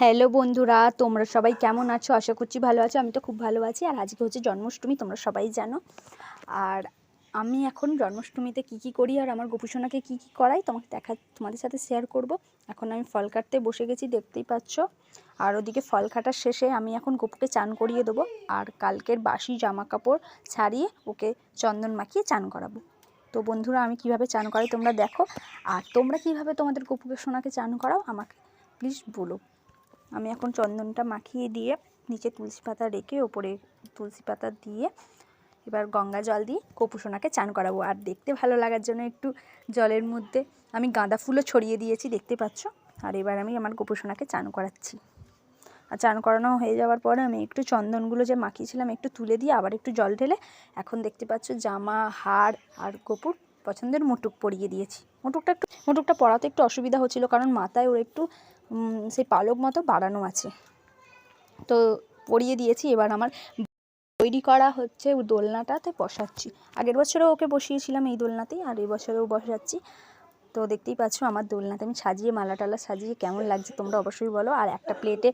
Hello বন্ধুরা, তোমরা সবাই কেমন আছো? আশা করছি ভালো আছো। আমি তো খুব ভালো আছি। আর আজকে হচ্ছে জন্মাষ্টমী, তোমরা সবাই জানো। আর আমি এখন জন্মাষ্টমীতে কি কি করি আর আমার গোপুসোনাকে কি কি করাই, তোমাকে দেখা, তোমাদের সাথে শেয়ার করব। এখন আমি ফল কাটতে বসে গেছি, দেখতেই পাচ্ছ। আর ওদিকে ফল কাটার শেষে আমি এখন গপুকে চান করিয়ে দেবো। আর কালকের বাসি জামা কাপড় ছাড়িয়ে ওকে চন্দন মাখিয়ে চান করাবো। তো বন্ধুরা, আমি কীভাবে চান করাই তোমরা দেখো। আর তোমরা কীভাবে তোমাদের গপুকে সোনাকে চান করাও, আমাকে প্লিজ বলো। আমি এখন চন্দনটা মাখিয়ে দিয়ে নিচে তুলসী পাতা রেখে ওপরে তুলসী পাতা দিয়ে এবার গঙ্গা জল দিয়ে কপুসোনাকে চান করাবো। আর দেখতে ভালো লাগার জন্য একটু জলের মধ্যে আমি গাঁদা ফুলও ছড়িয়ে দিয়েছি, দেখতে পাচ্ছ? আর এবার আমি আমার গোপুসোনাকে চান করাচ্ছি। আর চান করানো হয়ে যাওয়ার পরে আমি একটু চন্দনগুলো যে মাখিয়েছিলাম একটু তুলে দিয়ে আবার একটু জল ঢেলে এখন দেখতে পাচ্ছ জামা, হার আর কপুর পছন্দের মুটুক পরিয়ে দিয়েছি। মুটুকটা একটু মুটুকটা পরাতে একটু অসুবিধা হচ্ছিল কারণ মাথায় ওর একটু সেই পালক মতো বাড়ানো আছে। তো পরিয়ে দিয়েছি, এবার আমার তৈরি করা হচ্ছে দোলনাটাতে বসাচ্ছি। আগের বছরেও ওকে বসিয়েছিলাম এই দোলনাতেই, আর এই বছরেও বসাচ্ছি। তো দেখতেই পাচ্ছ আমার দোলনাতে আমি সাজিয়ে মালা টালা সাজিয়ে কেমন লাগছে তোমরা অবশ্যই বলো। আর একটা প্লেটে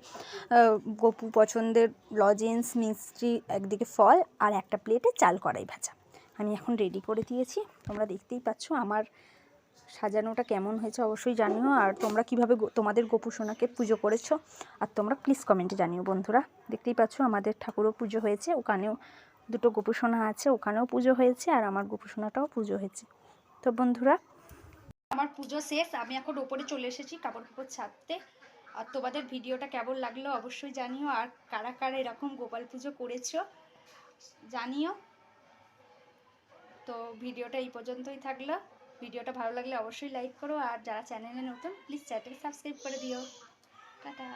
গপু পছন্দের লজেন্স মিষ্টি একদিকে ফল, আর একটা প্লেটে চাল কড়াই ভাজা। আমি এখন রেডি করে দিয়েছি, তোমরা দেখতেই পাচ্ছ আমার সাজানোটা কেমন হয়েছে অবশ্যই জানিও। আর তোমরা কীভাবে তোমাদের গোপু সোনাকে পুজো করেছ, আর তোমরা প্লিজ কমেন্টে জানিও বন্ধুরা। দেখতেই পাচ্ছ আমাদের ঠাকুরও পুজো হয়েছে, ওখানেও দুটো গোপু সোনা আছে, ওখানেও পুজো হয়েছে, আর আমার গোপু সোনাটাও পুজো হয়েছে। তো বন্ধুরা, আমার পুজো শেষ, আমি এখন ওপরে চলে এসেছি কাপড় কাপড় ছাড়তে আর তোমাদের ভিডিওটা কেমন লাগল অবশ্যই জানিও, আর কারা কারা এরকম গোপাল পুজো করেছ জানিও। তো ভিডিওটা এই পর্যন্তই থাকল। ভিডিওটা ভালো লাগলে অবশ্যই লাইক করো। আর যারা চ্যানেলে নতুন প্লিজ চ্যানেল সাবস্ক্রাইব করে দিও। টাটা।